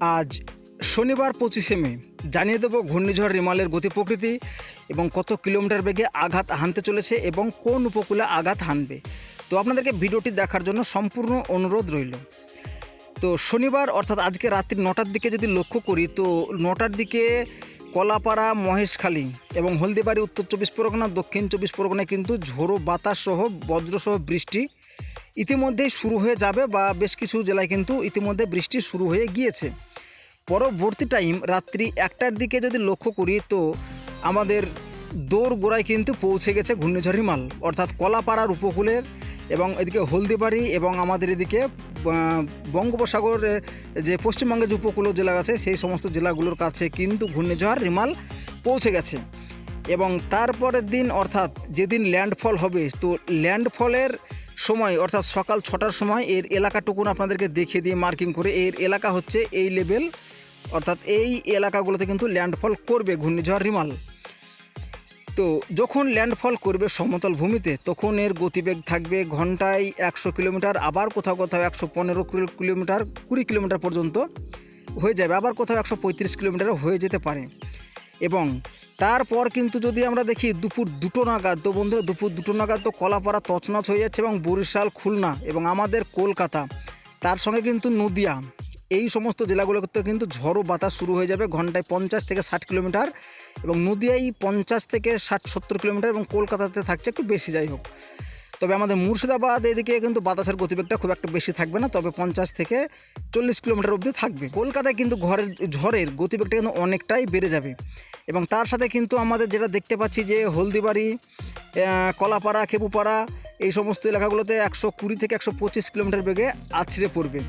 আজ শনিবার পঁচিশে মে। জানিয়ে দেবো ঘূর্ণিঝড় রিমালের গতি প্রকৃতি এবং কত কিলোমিটার বেগে আঘাত হানতে চলেছে এবং কোন উপকূলে আঘাত হানবে। তো আপনাদেরকে ভিডিওটি দেখার জন্য সম্পূর্ণ অনুরোধ রইল। তো শনিবার অর্থাৎ আজকে রাত্রি নটার দিকে যদি লক্ষ্য করি, তো নটার দিকে কলাপাড়া, মহেশখালী এবং হলদিবাড়ি, উত্তর চব্বিশ পরগনা, দক্ষিণ চব্বিশ পরগনায় কিন্তু ঝোড়ো বাতাস সহ বজ্রসহ বৃষ্টি ইতিমধ্যেই শুরু হয়ে যাবে বা বেশ কিছু জেলায় কিন্তু ইতিমধ্যে বৃষ্টি শুরু হয়ে গিয়েছে। পরবর্তী টাইম রাত্রি একটার দিকে যদি লক্ষ্য করি, তো আমাদের দৌড় গোড়ায় কিন্তু পৌঁছে গেছে ঘূর্ণিঝড় হিমাল অর্থাৎ কলাপাড়ার উপকূলের এবং এদিকে হলদিবাড়ি এবং আমাদের এদিকে বঙ্গোপসাগর যে পশ্চিমবঙ্গের যে উপকূল জেলা আছে, সেই সমস্ত জেলাগুলোর কাছে কিন্তু ঘূর্ণিঝড় রিমাল পৌঁছে গেছে। এবং তারপরের দিন, অর্থাৎ যেদিন ল্যান্ডফল হবে, তো ল্যান্ডফলের সময়, অর্থাৎ সকাল ছটার সময়, এর এলাকাটুকুন আপনাদেরকে দেখিয়ে দিয়ে মার্কিং করে, এর এলাকা হচ্ছে এই লেভেল অর্থাৎ এই এলাকাগুলোতে কিন্তু ল্যান্ডফল করবে ঘূর্ণিঝড় রিমাল। তো যখন ল্যান্ডফল করবে সমতল ভূমিতে, তখন এর গতিবেগ থাকবে ঘন্টায় একশো কিলোমিটার, আবার কোথাও কোথাও একশো পনেরো কিলোমিটার, কুড়ি কিলোমিটার পর্যন্ত হয়ে যাবে, আবার কোথাও একশো পঁয়ত্রিশ কিলোমিটারও হয়ে যেতে পারে। এবং তারপর কিন্তু যদি আমরা দেখি দুপুর দুটো নাগাদ, তো বন্ধুরা দুপুর দুটো নাগাদ তো কলাপাড়া তছনছ হয়ে যাচ্ছে এবং বরিশাল খুলনা এবং আমাদের কলকাতা, তার সঙ্গে কিন্তু নদিয়া। এই সমস্ত জেলাগুলোতে কিন্তু ঝড়ো বাতাস শুরু হয়ে যাবে ঘন্টায় পঞ্চাশ থেকে ষাট কিলোমিটার এবং নদিয়ায় পঞ্চাশ থেকে ষাট সত্তর কিলোমিটার এবং কলকাতাতে থাকছে একটু বেশি, যাই হোক। তবে আমাদের মুর্শিদাবাদ এদিকে কিন্তু বাতাসের গতিবেগটা খুব একটা বেশি থাকবে না, তবে পঞ্চাশ থেকে চল্লিশ কিলোমিটার অবধি থাকবে। কলকাতায় কিন্তু ঘরের, ঝড়ের গতিবেগটা কিন্তু অনেকটাই বেড়ে যাবে। এবং তার সাথে কিন্তু আমাদের যেটা দেখতে পাচ্ছি যে হলদিবাড়ি কলাপাড়া, খেপুপাড়া এই সমস্ত এলাকাগুলোতে একশো কুড়ি থেকে একশো পঁচিশ কিলোমিটার বেগে আছড়ে পড়বে।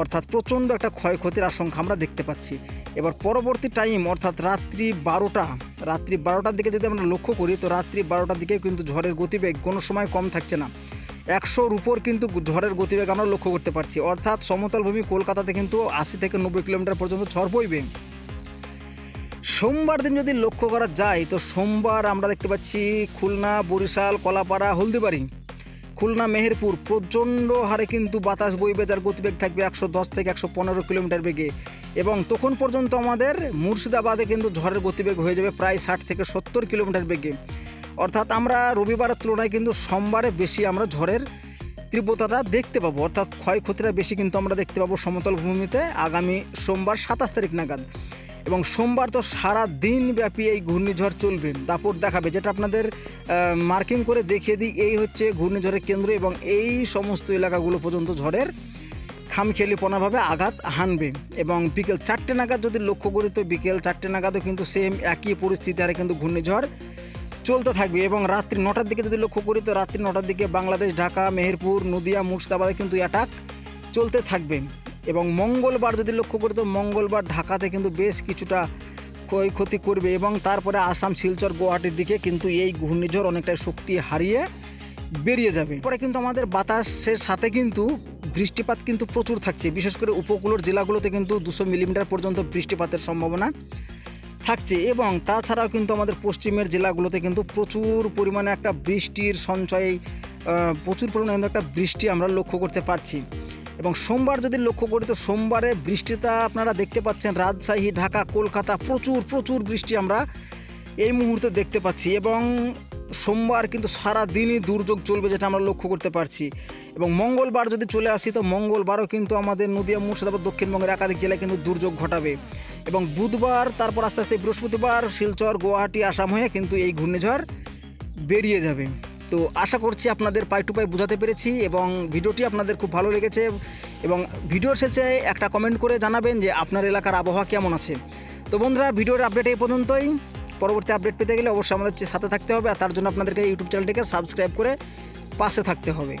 অর্থাৎ প্রচণ্ড একটা ক্ষয়ক্ষতির আশঙ্কা আমরা দেখতে পাচ্ছি। এবার পরবর্তী টাইম অর্থাৎ রাত্রি বারোটা, রাত্রি বারোটার দিকে যদি আমরা লক্ষ্য করি, তো রাত্রি বারোটার দিকে কিন্তু ঝড়ের গতিবেগ কোনো সময় কম থাকছে না। একশোর উপর কিন্তু ঝড়ের গতিবেগ আমরা লক্ষ্য করতে পারছি। অর্থাৎ সমতল ভূমি কলকাতাতে কিন্তু আশি থেকে নব্বই কিলোমিটার পর্যন্ত ঝড় বইবে। সোমবার দিন যদি লক্ষ্য করা যায়, তো সোমবার আমরা দেখতে পাচ্ছি খুলনা, বরিশাল, কলাপাড়া, হলদিবাড়ি। খুলনা, মেহেরপুর, প্রচণ্ড হারে কিন্তু বাতাস বইবে যার গতিবেগ থাকবে একশো দশ থেকে একশো পনেরো কিলোমিটার বেগে। এবং তখন পর্যন্ত আমাদের মুর্শিদাবাদে কিন্তু ঝড়ের গতিবেগ হয়ে যাবে প্রায় ষাট থেকে সত্তর কিলোমিটার বেগে। অর্থাৎ আমরা রবিবারের তুলনায় কিন্তু সোমবারে বেশি আমরা ঝড়ের তীব্রতাটা দেখতে পাবো। অর্থাৎ ক্ষয়ক্ষতিটা বেশি কিন্তু আমরা দেখতে পাবো সমতল ভূমিতে আগামী সোমবার সাতাশ তারিখ নাগাদ। এবং সোমবার তো সারা দিন ব্যাপী এই ঘূর্ণিঝড় চলবে। দাপট দেখাবে, যেটা আপনাদের মার্কিং করে দেখিয়ে দিই, এই হচ্ছে ঘূর্ণিঝড়ের কেন্দ্র এবং এই সমস্ত এলাকাগুলো পর্যন্ত ঝড়ের খামখেয়ালিপনাভাবে আঘাত হানবে এবং বিকেল চারটে নাগাদ যদি লক্ষ্য করি তো বিকেল চারটে নাগাদও কিন্তু সেম একই পরিস্থিতি, আরে কিন্তু ঘূর্ণিঝড় চলতে থাকবে এবং রাত্রি নটার দিকে যদি লক্ষ্য করি তো রাত্রি নটার দিকে বাংলাদেশ, ঢাকা, মেহেরপুর, নদিয়া, মুর্শিদাবাদে কিন্তু অ্যাটাক চলতে থাকবে। এবং মঙ্গলবার যদি লক্ষ্য করি তো মঙ্গলবার ঢাকাতে কিন্তু বেশ কিছুটা ক্ষয়ক্ষতি করবে এবং তারপরে আসাম, শিলচর, গুয়াহাটির দিকে কিন্তু এই ঘূর্ণিঝড় অনেকটাই শক্তি হারিয়ে বেরিয়ে যাবে। পরে কিন্তু আমাদের বাতাসের সাথে কিন্তু বৃষ্টিপাত কিন্তু প্রচুর থাকছে। বিশেষ করে উপকূলের জেলাগুলোতে কিন্তু দুশো মিলিমিটার পর্যন্ত বৃষ্টিপাতের সম্ভাবনা থাকছে এবং তাছাড়াও কিন্তু আমাদের পশ্চিমের জেলাগুলোতে কিন্তু প্রচুর পরিমাণে একটা বৃষ্টির সঞ্চয় প্রচুর পরিমাণে একটা বৃষ্টি আমরা লক্ষ্য করতে পারছি। এবং সোমবার যদি লক্ষ্য করি তো সোমবারে বৃষ্টিটা আপনারা দেখতে পাচ্ছেন, রাজশাহী, ঢাকা, কলকাতা, প্রচুর প্রচুর বৃষ্টি আমরা এই মুহূর্তে দেখতে পাচ্ছি এবং সোমবার কিন্তু সারা দিনই দুর্যোগ চলবে যেটা আমরা লক্ষ্য করতে পারছি। এবং মঙ্গলবার যদি চলে আসি, তো মঙ্গলবারও কিন্তু আমাদের নদীয়া, মুর্শিদাবাদ, দক্ষিণবঙ্গের একাধিক জেলায় কিন্তু দুর্যোগ ঘটাবে। এবং বুধবার, তারপর আস্তে আস্তে বৃহস্পতিবার, শিলচর, গুয়াহাটি, আসাম হয়ে কিন্তু এই ঘূর্ণিঝড় বেরিয়ে যাবে। তো আশা করছি আপনাদের পাই টু পাই বোঝাতে পেরেছি এবং ভিডিওটি আপনাদের খুব ভালো লেগেছে এবং ভিডিওর শেষে একটা কমেন্ট করে জানাবেন যে আপনার এলাকার আবহাওয়া কেমন আছে। তো বন্ধুরা, ভিডিওর আপডেট এই পর্যন্তই। পরবর্তী আপডেট পেতে গেলে অবশ্যই আমাদের সাথে থাকতে হবে আর তার জন্য আপনাদেরকে ইউটিউব চ্যানেলটিকে সাবস্ক্রাইব করে পাশে থাকতে হবে।